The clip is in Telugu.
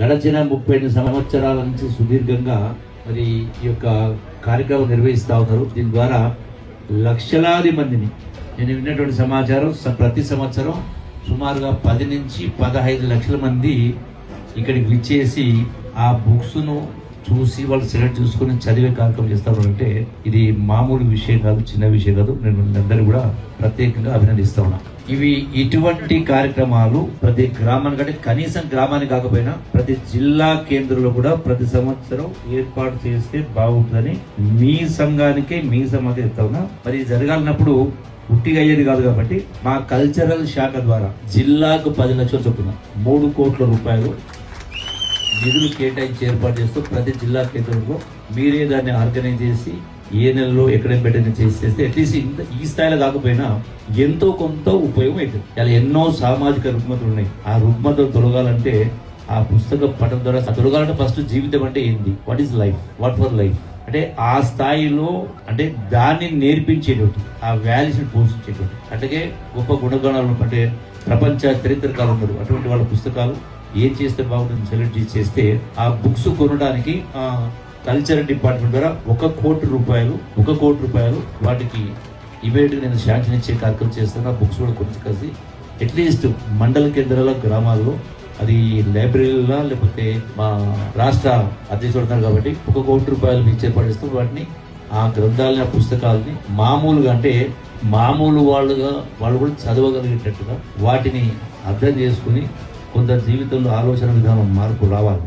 గడచిన ముప్పై ఎనిమిది సంవత్సరాల నుంచి సుదీర్ఘంగా మరి ఈ యొక్క కార్యక్రమం నిర్వహిస్తూ ఉన్నారు. దీని ద్వారా లక్షలాది మందిని నేను విన్నటువంటి సమాచారం స- ప్రతి సంవత్సరం సుమారుగా పది నుంచి పదహైదు లక్షల మంది ఇక్కడికి విచ్చేసి ఆ బుక్స్ను చూసి వాళ్ళు సెలెక్ట్ చూసుకొని చదివే కార్యక్రమం చేస్తారు అంటే ఇది మామూలు విషయం కాదు చిన్న విషయం కాదు. నేను అందరూ కూడా ప్రత్యేకంగా అభినందిస్తా ఉన్నా. ఇవి ఇటువంటి కార్యక్రమాలు ప్రతి గ్రామానికి అంటే కనీసం గ్రామానికి కాకపోయినా ప్రతి జిల్లా కేంద్రంలో కూడా ప్రతి సంవత్సరం ఏర్పాటు చేస్తే బాగుంటుందని మీ సంఘానికే మీ సమాజం చెప్తా ఉన్నా. మరి జరగాలన్నప్పుడు ఉట్టిగా అయ్యేది కాదు కాబట్టి మా కల్చరల్ శాఖ ద్వారా జిల్లాకు పది లక్షలు చొప్పున మూడు కోట్ల రూపాయలు నిధులు కేటాయించి ఏర్పాటు చేస్తూ ప్రతి జిల్లా కేంద్రంలో మీరే దాన్ని ఆర్గనైజ్ చేసి ఏ నెలలో ఎక్కడ పెట్టని చేసి అట్లీస్ట్ ఇంత ఈ స్థాయిలో కాకపోయినా ఎంతో కొంత ఉపయోగం అవుతుంది ఇలా ఎన్నో సామాజిక రుగ్మతలు ఉన్నాయి. ఆ రుగ్మతలు తొలగాలంటే ఆ పుస్తకం పఠనం ద్వారా తొలగాలంటే ఫస్ట్ జీవితం అంటే ఏంది? What is life what for life అంటే ఆ స్థాయిలో అంటే దాన్ని నేర్పించేటువంటి ఆ వాల్యూస్ని పోషించేటువంటి అట్లాగే గొప్ప గుణగణాలు అంటే ప్రపంచ చరిత్రకాలు ఉన్నారు. అటువంటి వాళ్ళ పుస్తకాలు ఏం చేస్తే బాగుంటుంది సెలెక్ట్ చేసి చేస్తే ఆ బుక్స్ కొనడానికి ఆ కల్చర్ డిపార్ట్మెంట్ ద్వారా ఒక కోటి రూపాయలు ఒక కోటి రూపాయలు వాటికి ఇమీడియట్ నేను శాంక్షన్ ఇచ్చే కార్యక్రమం చేస్తాను. ఆ బుక్స్ కూడా కొంచెం కలిసి అట్లీస్ట్ మండల కేంద్రాల గ్రామాల్లో అది లైబ్రరీలో లేకపోతే మా రాష్ట్ర అధ్యక్షుడు ఉన్నారు కాబట్టి ఒక కోటి రూపాయలు మీకు చేపడిస్తూ వాటిని ఆ గ్రంథాలని ఆ పుస్తకాలని మామూలుగా అంటే మామూలు వాళ్ళుగా వాళ్ళు కూడా చదవగలిగేటట్టుగా వాటిని అర్థం చేసుకుని కొంత జీవితంలో ఆలోచన విధానం మార్పు రావాలి.